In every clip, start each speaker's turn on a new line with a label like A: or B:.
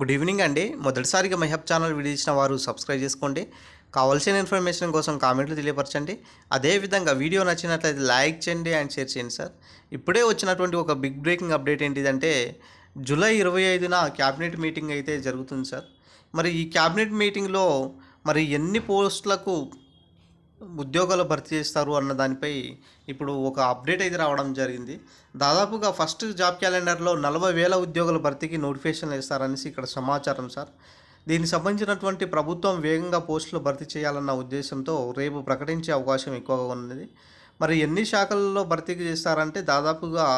A: Good evening అండి. మొదటిసారిగా మహబ్ channel video ఇచ్చిన వారు సబ్స్క్రైబ్ చేసుకోండి. కావాల్సిన ఇన్ఫర్మేషన్ కోసం కామెంట్లు తెలియపరచండి. అదేవిధంగా వీడియో నచ్చినట్లయితే లైక్ చేయండి అండ్ షేర్ చేయండి సార్. ఇప్పుడే వచ్చినటువంటి ఒక బిగ్ బ్రేకింగ్ అప్డేట్ ఏంటిదంటే జూలై ఇరవై ఐదున క్యాబినెట్ మీటింగ్ అయితే జరుగుతుంది సార్. మరి ఈ క్యాబినెట్ మీటింగ్లో మరి ఎన్ని పోస్టులకు ఉద్యోగాలు భర్తీ చేస్తారు అన్న దానిపై ఇప్పుడు ఒక అప్డేట్ అయితే రావడం జరిగింది. దాదాపుగా ఫస్ట్ జాబ్ క్యాలెండర్లో నలభై వేల ఉద్యోగుల భర్తీకి నోటిఫికేషన్ ఇస్తారనేసి ఇక్కడ సమాచారం సార్. దీనికి సంబంధించినటువంటి ప్రభుత్వం వేగంగా పోస్టులు భర్తీ చేయాలన్న ఉద్దేశంతో రేపు ప్రకటించే అవకాశం ఎక్కువగా ఉన్నది. మరి ఎన్ని శాఖల్లో భర్తీకి చేస్తారంటే దాదాపుగా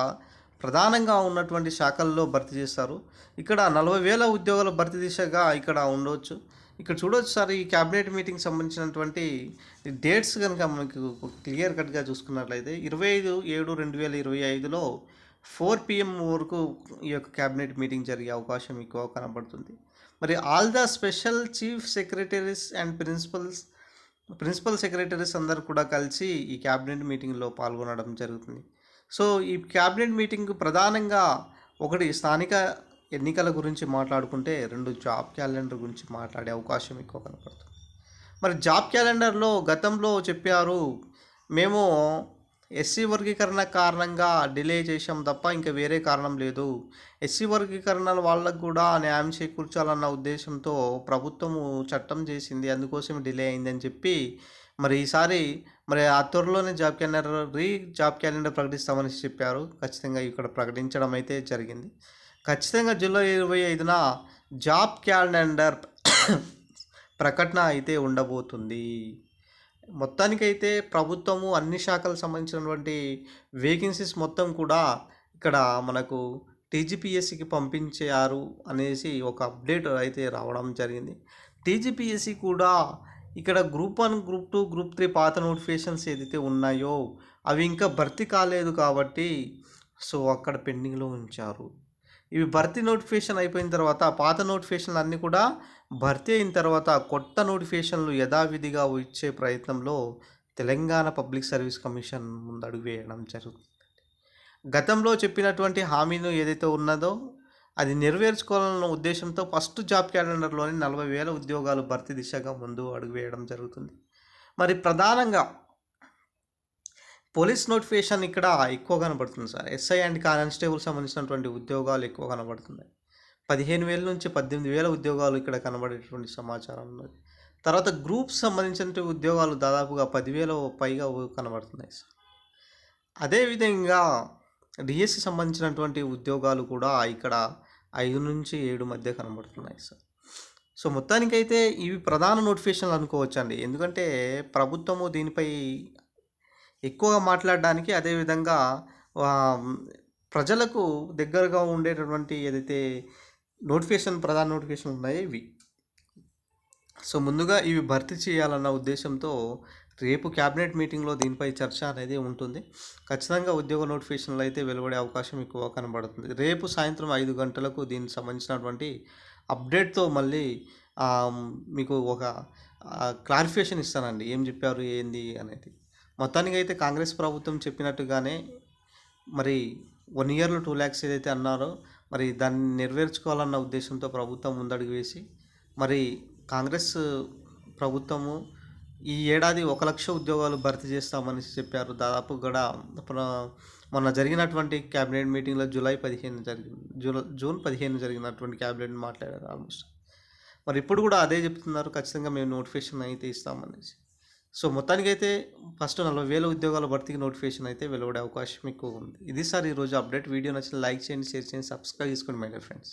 A: ప్రధానంగా ఉన్నటువంటి శాఖల్లో భర్తీ చేస్తారు. ఇక్కడ నలభై వేల ఉద్యోగాల భర్తీ దిశగా ఇక్కడ ఉండవచ్చు ఇక్కడ చూడవచ్చు సార్ ఈ క్యాబినెట్ మీటింగ్ సంబంధించినటువంటి డేట్స్ కనుక మనకు క్లియర్ కట్గా చూసుకున్నట్లయితే ఇరవై ఐదు ఏడు రెండు వేల ఇరవై ఐదులో ఫోర్ పిఎం వరకు ఈ యొక్క క్యాబినెట్ మీటింగ్ జరిగే అవకాశం ఎక్కువ కనబడుతుంది. మరి all the special chief secretaries and principals principal secretaries అందరు కూడా కలిసి ఈ క్యాబినెట్ మీటింగ్లో పాల్గొనడం జరుగుతుంది. సో ఈ క్యాబినెట్ మీటింగ్ ప్రధానంగా ఒకటి స్థానిక ఎన్నికల గురించి మాట్లాడుకుంటే రెండు జాబ్ క్యాలెండర్ గురించి మాట్లాడే అవకాశం ఎక్కువ కనపడుతుంది. మరి జాబ్ క్యాలెండర్లో గతంలో చెప్పారు మేము ఎస్సీ వర్గీకరణ కారణంగా డిలే చేసాం తప్ప ఇంకా వేరే కారణం లేదు. ఎస్సీ వర్గీకరణ వాళ్ళకు కూడా న్యాయం చేకూర్చాలన్న ఉద్దేశంతో ప్రభుత్వము చట్టం చేసింది అందుకోసం డిలే అయిందని చెప్పి మరి ఈసారి మరి ఆ త్వరలోనే job calendar re job calendar ప్రకటిస్తామని చెప్పారు. ఖచ్చితంగా ఇక్కడ ప్రకటించడం అయితే జరిగింది. ఖచ్చితంగా జూలై ఇరవై ఐదున జాబ్ క్యాలెండర్ ప్రకటన అయితే ఉండబోతుంది. మొత్తానికైతే ప్రభుత్వము అన్ని శాఖలకు సంబంధించినటువంటి వేకెన్సీస్ మొత్తం కూడా ఇక్కడ మనకు టీజీపీఎస్సికి పంపించారు అనేసి ఒక అప్డేట్ అయితే రావడం జరిగింది. టీజీపీఎస్సి కూడా ఇక్కడ group one group two group three పాత నోటిఫికేషన్స్ ఏదైతే ఉన్నాయో అవి ఇంకా భర్తీ కాలేదు కాబట్టి సో అక్కడ పెండింగ్లో ఉంచారు. ఇవి భర్తీ నోటిఫికేషన్ అయిపోయిన తర్వాత పాత నోటిఫికేషన్లు అన్నీ కూడా భర్తీ అయిన తర్వాత కొత్త నోటిఫికేషన్లు యథావిధిగా ఇచ్చే ప్రయత్నంలో తెలంగాణ పబ్లిక్ సర్వీస్ కమిషన్ ముందడుగు వేయడం జరుగుతుంది. గతంలో చెప్పినటువంటి హామీను ఏదైతే ఉన్నదో అది నెరవేర్చుకోవాలన్న ఉద్దేశంతో ఫస్ట్ జాబ్ క్యాలెండర్లోని నలభై వేల ఉద్యోగాలు భర్తీ దిశగా ముందు అడుగు వేయడం జరుగుతుంది. మరి ప్రధానంగా పోలీస్ నోటిఫికేషన్ ఇక్కడ ఎక్కువ కనబడుతుంది సార్. ఎస్ఐ అండ్ కానిస్టేబుల్ సంబంధించినటువంటి ఉద్యోగాలు ఎక్కువ కనబడుతున్నాయి. పదిహేను వేల నుంచి పద్దెనిమిది వేల ఉద్యోగాలు ఇక్కడ కనబడేటువంటి సమాచారం ఉన్నది. తర్వాత గ్రూప్ సంబంధించిన ఉద్యోగాలు దాదాపుగా పదివేల పైగా కనబడుతున్నాయి సార్. అదేవిధంగా డిఎస్సి సంబంధించినటువంటి ఉద్యోగాలు కూడా ఇక్కడ ఐదు నుంచి ఏడు మధ్య కనబడుతున్నాయి సార్. సో మొత్తానికైతే ఇవి ప్రధాన నోటిఫికేషన్లు అనుకోవచ్చు అండి ఎందుకంటే ప్రభుత్వము దీనిపై ఎక్కువగా మాట్లాడడానికి అదేవిధంగా ప్రజలకు దగ్గరగా ఉండేటటువంటి ఏదైతే నోటిఫికేషన్ ప్రధాన నోటిఫికేషన్ ఉన్నాయో ఇవి. సో ముందుగా ఇవి భర్తీ చేయాలన్న ఉద్దేశంతో రేపు క్యాబినెట్ మీటింగ్లో దీనిపై చర్చ అనేది ఉంటుంది. ఖచ్చితంగా ఉద్యోగ నోటిఫికేషన్లు అయితే వెలువడే అవకాశం ఎక్కువ కనబడుతుంది. రేపు సాయంత్రం ఐదు గంటలకు దీనికి సంబంధించినటువంటి అప్డేట్తో మళ్ళీ మీకు ఒక క్లారిఫికేషన్ ఇస్తానండి. ఏం చెప్పారు ఏంది అనేది. మొత్తానికి అయితే కాంగ్రెస్ ప్రభుత్వం చెప్పినట్టుగానే మరి వన్ ఇయర్లో టూ ల్యాక్స్ ఏదైతే అన్నారో మరి దాన్ని నెరవేర్చుకోవాలన్న ఉద్దేశంతో ప్రభుత్వం ముందడుగు వేసి మరి కాంగ్రెస్ ప్రభుత్వము ఈ ఏడాది ఒక లక్ష ఉద్యోగాలు భర్తీ చేస్తామని చెప్పారు. దాదాపు కూడా మొన్న జరిగినటువంటి క్యాబినెట్ మీటింగ్లో జూలై పదిహేను జరిగింది జూలై జూన్ పదిహేను జరిగినటువంటి క్యాబినెట్ మాట్లాడారు ఆల్మోస్ట్. మరి ఇప్పుడు కూడా అదే చెప్తున్నారు. ఖచ్చితంగా మేము నోటిఫికేషన్ అయితే ఇస్తామనేసి. సో మొత్తానికైతే ఫస్ట్ నలభై వేల ఉద్యోగాల భర్తీకి నోటిఫికేషన్ అయితే వెలువడే అవకాశం ఎక్కువ ఉంది. ఇది సార్ ఈరోజు అప్డేట్. వీడియో నచ్చిన లైక్ చేయండి షేర్ చేయండి సబ్స్క్రైబ్ చేసుకోండి మై డియర్ ఫ్రెండ్స్.